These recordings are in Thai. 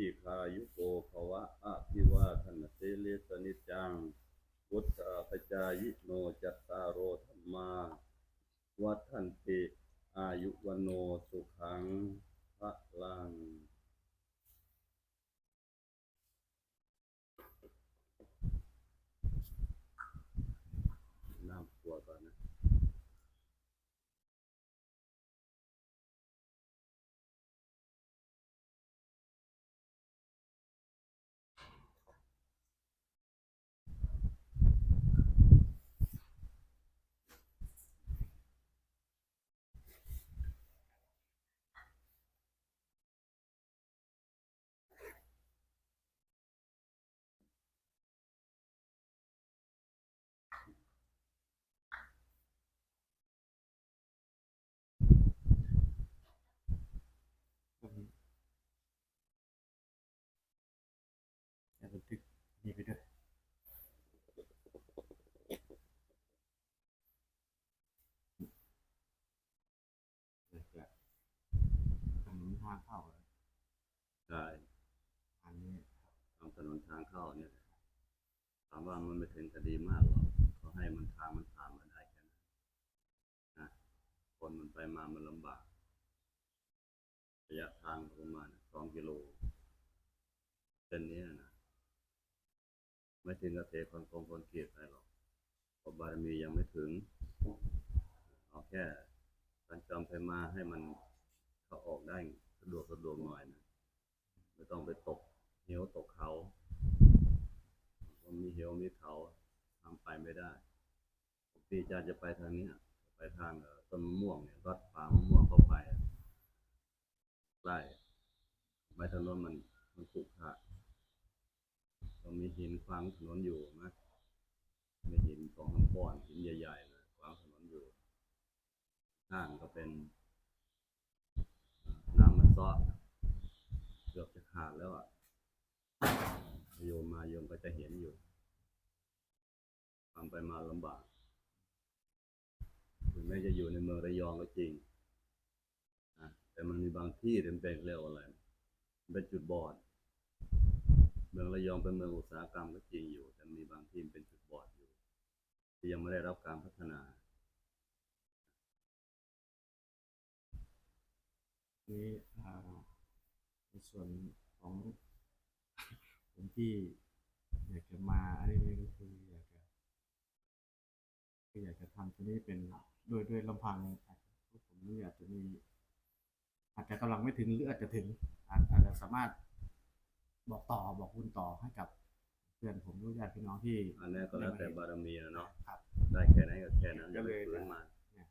ที่คายุโกภวะอาภิวาทนาเตเลสนิจจังพุทธาปจายโนจัตตารโอธรรมา วัฒนติอายุวันโนสุขังพระลัง น้ำตัวก่อนนะ จะบันทึกนี่ไปด้วยเดี๋ยวจะ ถนนทางเข้าเลยใช่อันนี้ทำถนนทางเข้าเนี่ยถามว่ามันไม่ถึงคดีมากหรอกเขาให้มันทางมันผ่านมาได้แค่นั้นนะคนมันไปมามันลำบากระยะทางประมาณสองกิโลเส้นนี้นะไม่ถึงกระเทคอนโกงคอนเกรียตไปหรอกเพราะบารมียังไม่ถึงเอาแค่การจำไปมาให้มันเข้าออกได้สะ ดวกสะดวกหน่อยนะไม่ต้องไปตกเหวตกเขาเพราะมีเหวมีเขาทำไปไม่ได้ปกติจะจะไปทางเนี้ยไปทางต้นมะม่วงเนี่ยรถป่ามะม่วงเข้าไปใกล้ไม้ถนนมันมันขรุขระต้องมีหินขวางถนนอยู่นะมีหินสองสามก้อนหินใหญ่ๆนะขวางถนนอยู่ข้างก็เป็นเอ่อน้ำมันซ้อ อบจะขาดแล้วอะโยมมาโยมก็จะเห็นอยู่ทำไปมาลำบากถึงแม้จะอยู่ในเมืองระยองก็จริงอะแต่มันมีบางที่เป็นเป็นเรียกว่าอะไรเป็นจุดบอด เมืองระยองเป็นเมืองอุตสาหกรรมก็จริงอยู่ แต่มีบางที่เป็นจุดบอดอยู่ ที่ยังไม่ได้รับการพัฒนานี่อ่าในส่วน ของผมที่อยากจะมาอันนี้ก็คืออยากจะคืออยากจะทำตัวนี้เป็นโดยโดยลำพังอาจจะพวกผมนี่อาจจะมี อาจจะกำลังไม่ถึงหรืออาจจะถึง อาจอาจจะสามารถบอกต่อบอกบุญต่อให้กับเพื่อนผมรู้ญาติพี่น้องที่อันนี้ก็แล้วแต่บารมีนะเนาะครับได้แค่ไหนก็แค่นั้นก็เลยอาไปฟื้นมาเนี่ย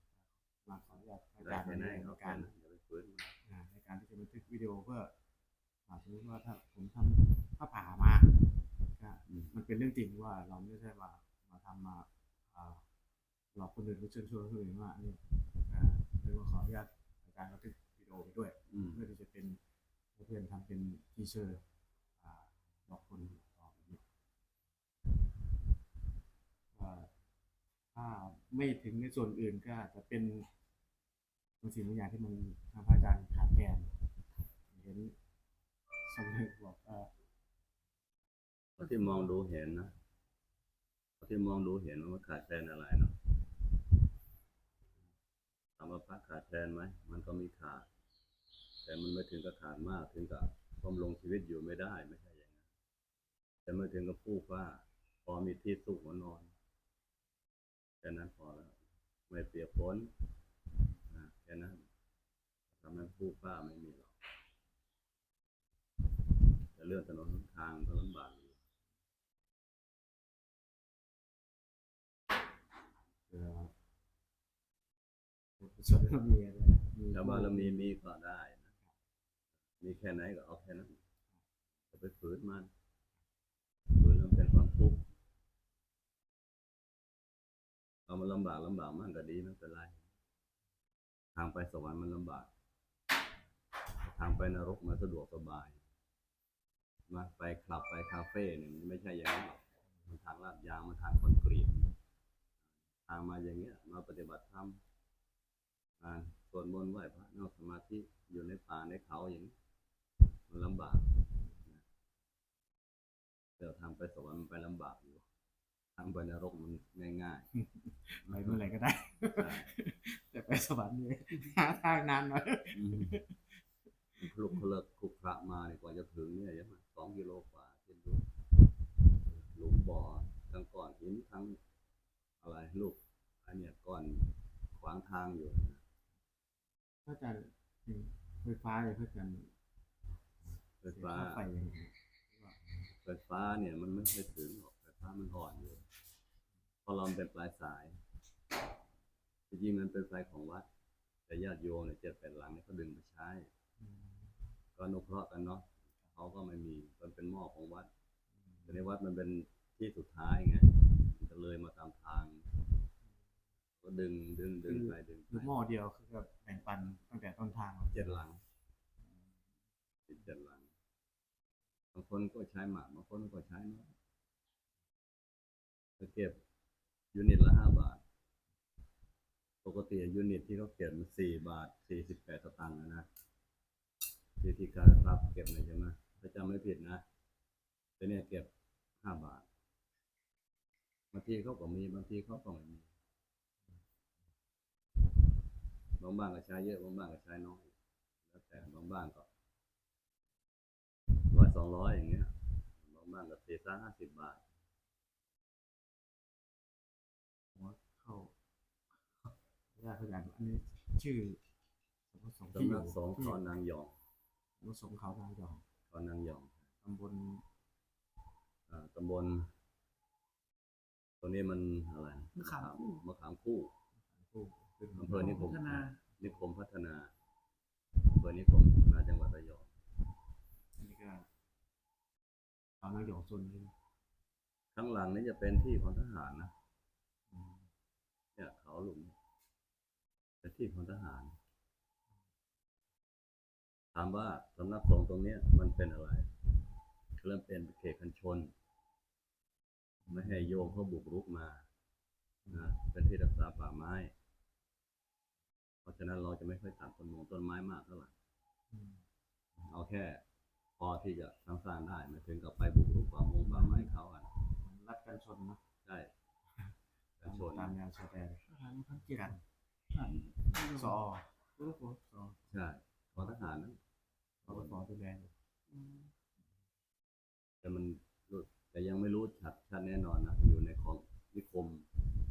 มาขออนุญาตอาได้จารย์แค่ไหนในก็แค่การนั้นอย่าไปฟื้นมาอ่าในการที่จะบันทึกวิดีโอเพื่ออ่า สมมติว่าถ้าผมทำผ้าป่ามาก็มันเป็นเรื่องจริงว่าเราไม่ใช่ว่ามาทำมาอ่าหลอกคนอื่นหรือเชิญชวนคนอื่นว่าอันนี้อ่าเรียกว่าขออนุญาตอาจารย์บันทึกวิดีโอไปด้วยเพื่อที่จะเป็นเพื่อนทำเป็นทีเซอร์อ่าบอกคนต่อแบบนี้ว่าถ้าไม่ถึงในส่วนอื่นก็จจะเป็นบางสิ่งบางอย่างที่มันทางพระอาจารย์ขาดแคลนเห็น สมเด็จบอกว่าที่มองดูเห็นนะที่มองดูเห็นว่าขาดแคลนอะไรเนาะถามว่าพระขาดแคลนไหม มันก็มีขาด แต่มันไม่ถึงกับขาดมาก ถึงกับความลงชีวิตอยู่ไม่ได้ไม่ใช่อย่างนั้น แต่ไม่ถึงกับผู้ว่า พอมีที่สุขหัวนอนแค่นั้นพอแล้ว ไม่เปียกฝนนแค่นั้นทำให้ผู้ว่าไม่มีหรอก เรื่องถนนทางก็ลำบากอยู่เอ่อส่วนมีอะไรมีแต่บารมีมีก็ได้นะมีแค่ไหนก็เอาแค่นั้นจะไปฝืนมันฝืนแล้วมันเป็นความทุกข์เอามันลำบากลำบากมันก็ดีไม่เป็นไรทางไปสวรรค์มันลำบาก ทางไปนรกมันสะดวกสบาย มาไปคลับไปคาเฟ่เนี่ยมันไม่ใช่อย่างนี้หรอกมันทางลาดยางมันทางคอนกรีตทางมาอย่างเงี้ยมาปฏิบัติธรรมการสวดมนต์ไหว้พระนั่งสมาธิอยู่ในป่าในเขาอย่างนี้มันลำบากนะเดี๋ยวทางไปสวรรค์มันไปลำบากอยู่ทางไปนรกมันง่ายไปเมื่อไหร่ก็ได้ๆใช่แต่ไปสวรรค์เนี่ยหาทางนานหน่อยอืมคลุกเคลิกคลุกคละมาเนี่ยกว่าจะถึงเนี่ยยัง สองกิโลกว่าเช่นดูหลุมบ่อทั้งก้อนหินทั้งอะไรลูกอันเนี้ยก้อนขวางทางอยู่พระอาจารย์อืมไฟฟ้าเลยพระอาจารย์ไฟฟ้าเสียค่ไฟยังไงไฟฟ้าเนี่ยมันไม่ค่อยถึงหรอกไฟฟ้ามันอ่อนอยู่เพราะเราเป็นปลายสายจริงๆมันเป็นไฟของวัด แต่ญาติโยมเนี่ยเจ็ดแปดหลังเนี่ยเขาดึงไปใช้อืมก็อนุเคราะห์กันเนาะ เขาก็ไม่มี มันเป็นหม้อของวัดแต่ในวัดมันเป็นที่สุดท้ายไงมันจะเลยมาตามทาง ก็ดึงดึงดึงไปดึงคือหไปม้อเดียวคือแบบแบ่งปันตั้งแต่ต้นทางเจ็ดหลังติดเจ็ดหลังบางคนก็ใช้หมากบางคนก็ใช้น้อยจะเก็บยูนิตละห้าบาท ปกติยูนิตที่เขาเก็บมันสี่บาทสี่สิบแปดสตางค์นะนะที่ที่การรับเก็บเนี่ยใช่ไหม ถ้าจำไม่ผิดนะแต่เนี่ยเก็บห้าบาทบางทีเขาก็มีบางทีเขาก็ไม่มีบางบ้านก็ใช้เยอะบางบ้านก็ใช้น้อยแล้วแต่บางบ้านก็ร้อยสองร้อยอย่างเงี้ยบางบ้านก็สี่สิบห้าสิบบาทผมว่าเข้าญาติพระอาจารย์อันนี้ชื่อสำนักสงฆ์ที่สำอนัยู่กสงฆ์ที่คอนางยองสำนักสงฆ์เขานางยอง คอนางยองตำบลอ่าตำบลตัวนี้มันอะไรมะขามคู่ มะขามคู่ผู้ขึ้นอำเภอนิคมพัฒนา นิคมพัฒนาอำเภอนิคมพัฒนาจังหวัดระยองอันนี้ก็เขานางยองโซนนี้ข้างหลังนี่จะเป็นที่ของทหารนะ อืมเนี่ยเขาหลุมเป็นที่ของทหารถามว่าสำนักสงฆ์ตรงเนี้ยมันเป็นอะไร เริ่มเป็นเขตคันชน ไม่ให้โยมเขาบุกรุกมานะเป็นที่รักษาป่าไม้ เพราะฉะนั้นเราจะไม่ค่อยตัดต้นมงต้นไม้มากเท่าไหร่อืมเอาแค่ พอที่จะสร้างๆได้ไม่ถึงกับไปบุกรุกป่ามงป่าไม้เขาอะรัดกันชนเนอะใช่กันชนตามแนวชายแดนทหารพันเจ็ดกันทหารสอโอ้โหสอใช่ของทหารนะสอสอดูแลอยู่อืมแต่มันรู้แต่ยังไม่รู้ชัดชัดแน่นอนนะอยู่ในของนิคม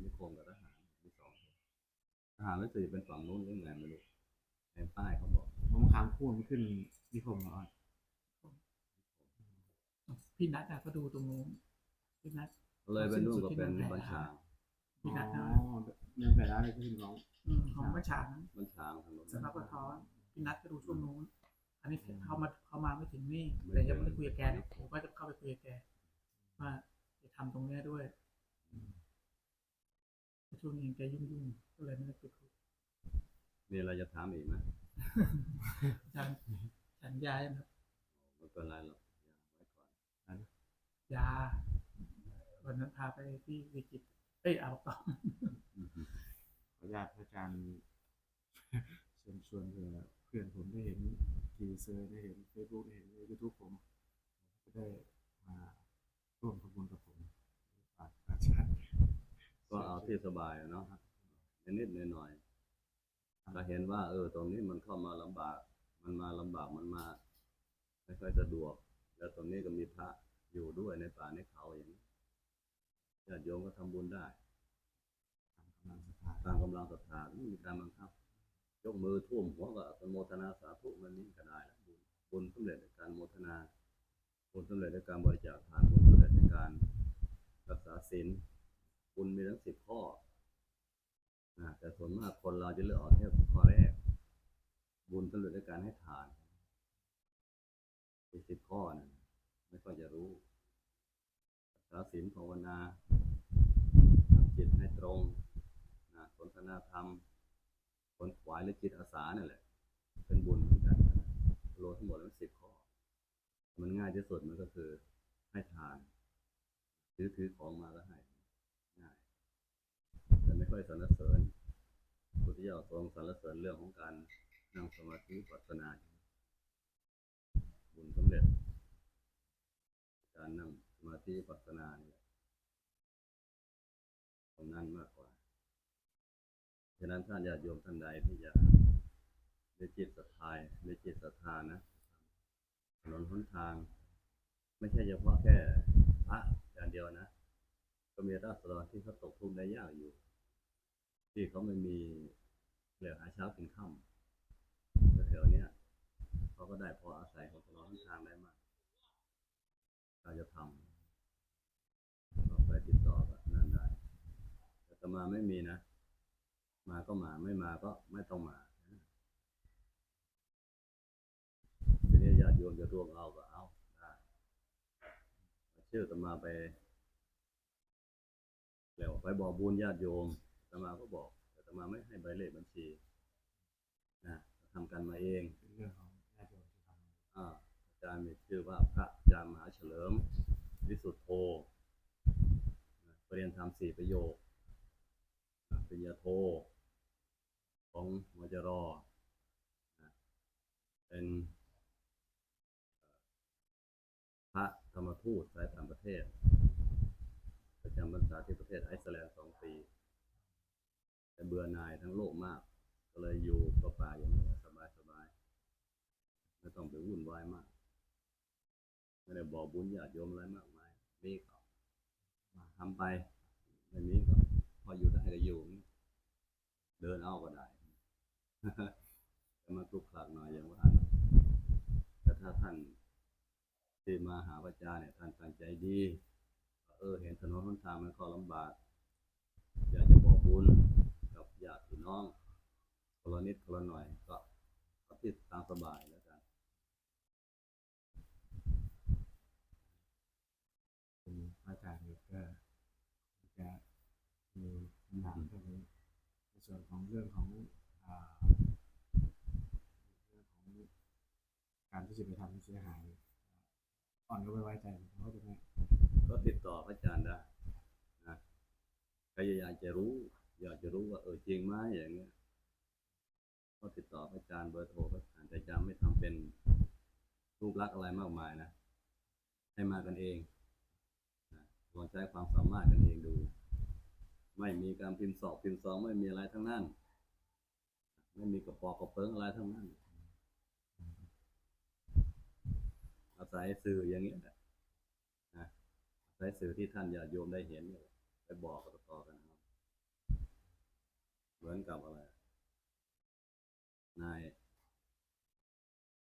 นิคมกับทหารที่สองทหารรู้สึกจะเป็นฝั่งนู้นหรือไงไม่รู้ในป้ายเขาบอกผมขามคู่มันขึ้นนิคมเหรอพี่นัทอะก็ดูตรงนู้นพี่นัทเลยเป็นนู่นก็เป็นบัญชางพี่นัทอ๋นะอเดินไปแล้วเลยขึ้นน้องอืมของประชานะบัญชางทางนู้นสำนักปะท้อนพี่นัทก็ดูช่วงนู้น อันนี้เขามาเขามาไม่ถึงนี่ แต่ยังไม่ได้คุยกับแกนะผมก็จะเข้าไปคุยกับแกว่าจะทำตรงเนี้ยด้วยช่วงนี้แกยุ่งๆก็เลยไม่ได้ไปคุยมีอะไรจะถามอีกไหมฉันฉันยานะครับไม่เป็นไรหรอกอย่าไว้ก่อนยาวันนั้นพาไปที่วิจิตรเอ้ยเอาต่ออืมขออนุญาตพระอาจารย์เชิญชวนเพื่อเพื่อนผมได้เห็น ทีเซอร์ได้เห็นเฟซบุ๊กได้เห็นในยูทูบผมจะได้มาร่วมทำบุญกับผมฝากอาจารย์ก็เอาที่สบายเนาะนิดๆหน่อยๆถ้าเห็นว่า เออ ตรงนี้มันเข้ามาลำบาก มันมาลำบากมันมาไม่ค่อยสะดวก แล้วตรงนี้ก็มีพระอยู่ด้วยในป่าในเขาอย่างนี้ญาติโยมก็ทำบุญได้ตามกำลังศรัทธาตามกำลังศรัทธาไม่มีการบังคับ ยกมือท่วมหัวก็อนุโมทนาสาธุมันนี้ก็ได้แล้วบุญบุญสำเร็จในการโมทนาบุญสำเร็จในการบริจาคทานบุญสำเร็จในการรักษาศีลบุญมีทั้งสิบข้อนะแต่ส่วนมากคนเราจะเลือกเอาแค่ข้อแรก บุญสำเร็จในการให้ทานอีกสิบข้อนะไม่ค่อยจะรู้รักษาศีลภาวนาทำจิตให้ตรงนะสนทนาธรรม คนขวายหรือจิตอาสานั่นแหละ เป็นบุญเหมือนกันนะรวมทั้งหมดแล้วสิบข้อ มันง่ายที่สุดมันก็คือให้ทานถือถือของมาก็ให้ง่าย แต่ไม่ค่อยสรรเสริญพุทธเจ้าทรงสรรเสริญเรื่องของการนั่งสมาธิปัสสนาบุญสำเร็จ การนั่งสมาธิปัสสนาเนี่ยตรงนั้นมากะนั้นท่านญาติโยมท่านใดที่จะมีจิตศรัทธามีจิตศรัทธานะถนนหนทาง ไม่ใช่เฉพาะแค่พระอย่างเดียวนะ ก็มีราษฎรที่เขาตกทุกข์ได้ยากอยู่ ที่เขาไม่มีเหลือหาเช้ากินค่ำแถวๆเนี้ยเขาก็ได้พออาศัยของถนนหนทางได้มากเราจะทำเราไปติดต่อกับนั่นได้แต่ตมาไม่มีนะ มาก็มาไม่มาก็ไม่ต้องมาทีนี้ญาติโยมจะรวมเอาก็เอาได้เอาชื่ออาตมาไป แล้วไปบอกบุญญาติโยมอาตมาก็บอก แต่อาตมาไม่ให้ใบเลขบัญชีนะทำกันมาเองเป็นเรื่องของญาติโยมที่ทำอ่าอาจารย์มีชื่อว่าพระอาจารย์มหาเฉลิมวิสุทธโธนะปรริญญาธรรมสี่ประโยคนะปริญญาโท ของมจรนะเป็นพระธรรมทูตสายต่างประเทศ ประจำพรรษาที่ประเทศไอซ์แลนด์สองปี แต่เบื่อหน่ายทั้งโลกมาก ก็เลยอยู่ป่าอย่างนี้สบายสบายๆไม่ต้องไปวุ่นวายมาก ไม่ได้บอกบุญญาติโยมอะไรมากมายมีก็มาทำไปไม่มีก็พออยู่ได้ก็อยู่ เดินเอาก็ได้ แต่มาคลุกคลักหน่อยอย่างว่านะแต่ถ้าท่านที่มาหาพระอาจารย์เนี่ยท่านตั้งใจดี เออ เห็นถนนหนทางมันก็ลำบาก อยากจะบอกบุญกับญาติพี่น้องคนละนิดคนละหน่อยก็ก็ติดตามสบายแล้วกันพระอาจารย์เนี่ยก็จะมีคำถามตรงนี้ในส่วนของเรื่องของอ่าเรื่องของ การที่จะไปทำให้เสียหายอ่อนก็ไม่ไว้ใจเพราะตรงนี้ก็ติดต่อพระอาจารย์ได้นะใครอยากจะรู้ อยากจะรู้ว่าเออจริงไหมอย่างเงี้ยก็ติดต่อพระอาจารย์เบอร์โทรพระอาจารย์แต่จารย์ไม่ทำเป็นรูปลักษณ์อะไรมากมายนะ ให้มากันเองนะลองใช้ความสามารถกันเองดู ไม่มีการพิมพ์สอบพิมพ์ซองไม่มีอะไรทั้งนั้น ไม่มีกระปอกกระเปิงอะไรทั้งนั้น อาศัยสื่ออย่างเงี้ยนะอาศัยสื่อที่ท่านญาติโยมได้เห็นเนี่ยไปบอกต่อกันเอาเหมือนกับอะไร นาย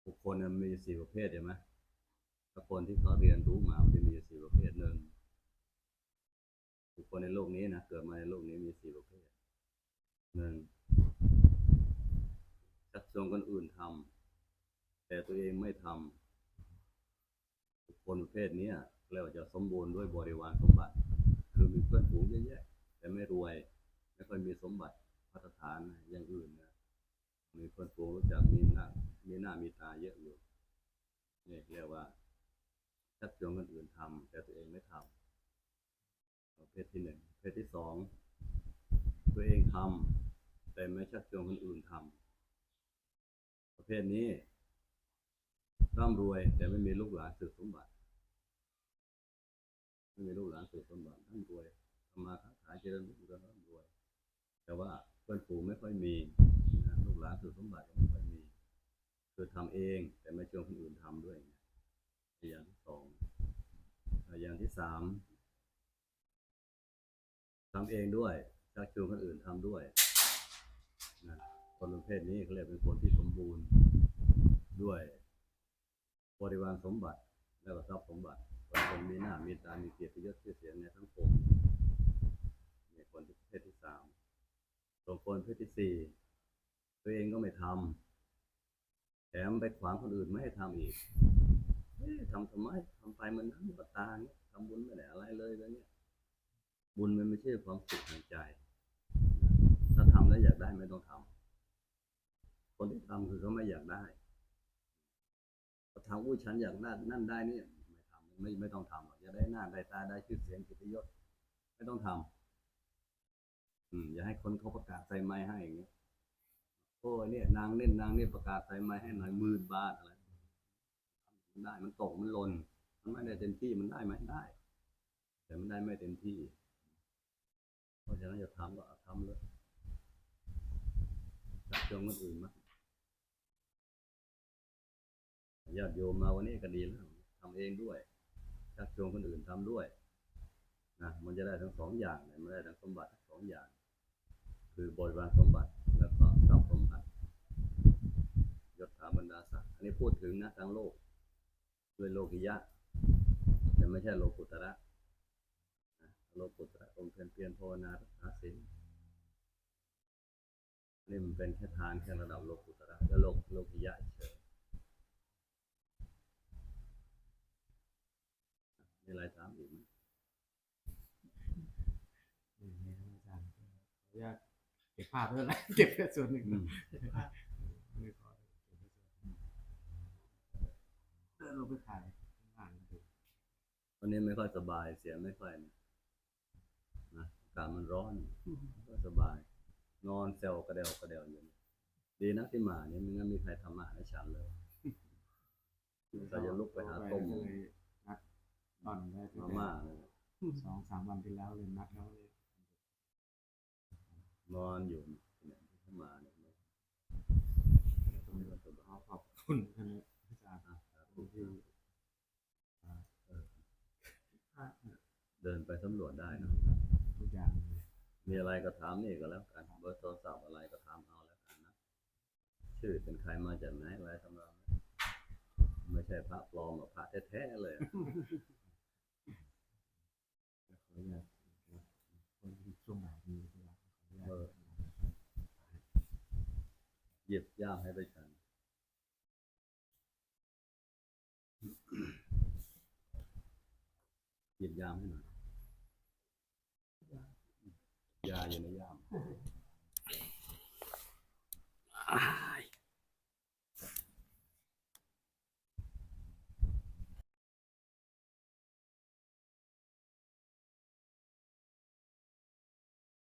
บุคคลมันมีสี่ประเภทใช่ไหมถ้าคนที่เขาเรียนรู้มามันจะมีสี่ประเภทหนึ่งบุคคลในโลกนี้นะเกิดมาในโลกนี้มีสี่ประเภทหนึ่งชักชวนคนอื่นทำแต่ตัวเองไม่ทำ คคลประเภทนี้เรียกว่าจะสมบูรณ์ด้วยบริวารสมบัติ คือมีเพื่อนฝูงเยอะแยะแต่ไม่รวยไม่ค่อยมีสมบัติพัฒฐานอย่างอื่นนะมีคนฝูงรู้จักมีหน้ามีหน้ามีตาเยอะอยู่นี่เรียกว่าชักชวนคนอื่นทำแต่ตัวเองไม่ทำประเภทที่หนึ่งประเภทที่สองตัวเองทำแต่ไม่ชักชวนคนอื่นทำประเภทนี้ร่ำรวยแต่ไม่มีลูกหลานสืบสมบัติ ไม่มีลูกหลานสืบสมบัติร่ำรวยทำมาค้าขายเจริญรุ่งเรืองร่ำรวย แต่ว่าเพื่อนฝูงไม่ค่อยมีลูกหลานสืบสมบัติไม่ค่อยมีคือทำเองแต่ไม่ชวนคนอื่นทำด้วยอย่างที่สองอย่างที่สามทำเองด้วยชักชวนคนอื่นทำด้วยนะคนประเภทนี้เขาเรียกเป็นคนที่สมบูรณ์ด้วยบริวารสมบัติ และก็ทรัพย์สมบัติ คนมีหน้ามีตา มีเกียรติยศชื่อเสียงในสังคมนี่คนที่เภทที่สามส่วนคนเภทที่สี่ตัวเองก็ไม่ทำแถมไปขวางคนอื่นไม่ให้ทำอีกเอ๊ะทำทำไมทำไปมันน้ำกับตาเนี้ยทำบุญไม่ได้อะไรเลยแบบเนี้ยบุญมันไม่ใช่ความสุขทางใจ ถ้าทำแล้วอยากได้ไม่ต้องทำคนที่ทำคือเขาไม่อยากได้เขาทำอุ้ยฉันอยากนั่นนั่นได้นี่ไม่ทำ ไม่ไม่ต้องทำหรอกจะได้หน้าได้ตาได้ชื่อเสียงกิตยศ ไม่ต้องทำอืมอย่าให้คนเขาประกาศใส่ไม้ให้อย่างเงี้ยโอ้ยเนี่ยนางเล่นนางเนี่ยประกาศใส่ไม้ให้หน่อยหมื่นบาทอะไรมันได้มันตกมันหล่นมันไม่ได้เต็มที่มันได้ไหมได้ แต่มันได้ไม่เต็มที่เพราะฉะนั้นจะทำก็ทำเลยจับจองคนอื่นมาญาติโยมมาวันนี้ก็ดีแล้วทำเองด้วย ชักชวนคนอื่นทำด้วยนะมันจะได้ทั้งสองอย่างเลยมันได้ทั้งสมบัติทั้งสองอย่าง คือบริวารสมบัติแล้วก็ทรัพย์สมบัติยศถาบรรดาศักดิ์อันนี้พูดถึงนะทางโลก ด้วยโลกิยะ แต่ไม่ใช่โลกุตระนะโลกุตระองค์เพียนเพียรภาวนารักษาศีลนี่มันเป็นแค่ทานแค่ระดับโลกุตระและโลกโลกิยะเฉย มีอะไรถามอีกไหมอย่างนี้นะอาจารย์ก็ขออนุญาตเก็บภาพด้วยนะเก็บแค่ส่วนหนึ่งอืมเห็นภาพไม่ขอเก็บแค่ส่วนหนึ่งเดินลงไปถ่ายข้างล่างดูวันนี้ไม่ค่อยสบายเสียงไม่ค่อยนะนะอากาศมันร้อนอืมก็สบาย นอนเซลกระเดวกระเดวอยู่เนี่ยดีนะที่มาเนี่ยไม่งั้นมีใครทำอาหารให้ฉันเลยก็จะลุกไปหาต้มก็เลยนัด ตอนแรกที่มาม่าเลยสองสามวันที่แล้วเลยนัดเขาเลยนอนอยู่เนี่ยที่มาเนี่ยตรงนี้ก็ขอขอบคุณท่านอาจารย์อะที่เดินไปสำรวจได้นะทุกอย่างเลยมีอะไรก็ถามนี่ก็แล้วกันเบอร์โทรศัพท์อะไรก็ถามเอาแล้วกันนะชื่อเป็นใครมาจากไหนอะไรทำนองนั้นไม่ใช่พระปลอมหรอกพระแท้ๆเลยอะ ขออนุญาตคนที่ช่วงบ่ายมีเวลาขออนุญาต เออ เหยียบย่ามให้ไปฉันเหยียบยามให้หน่อย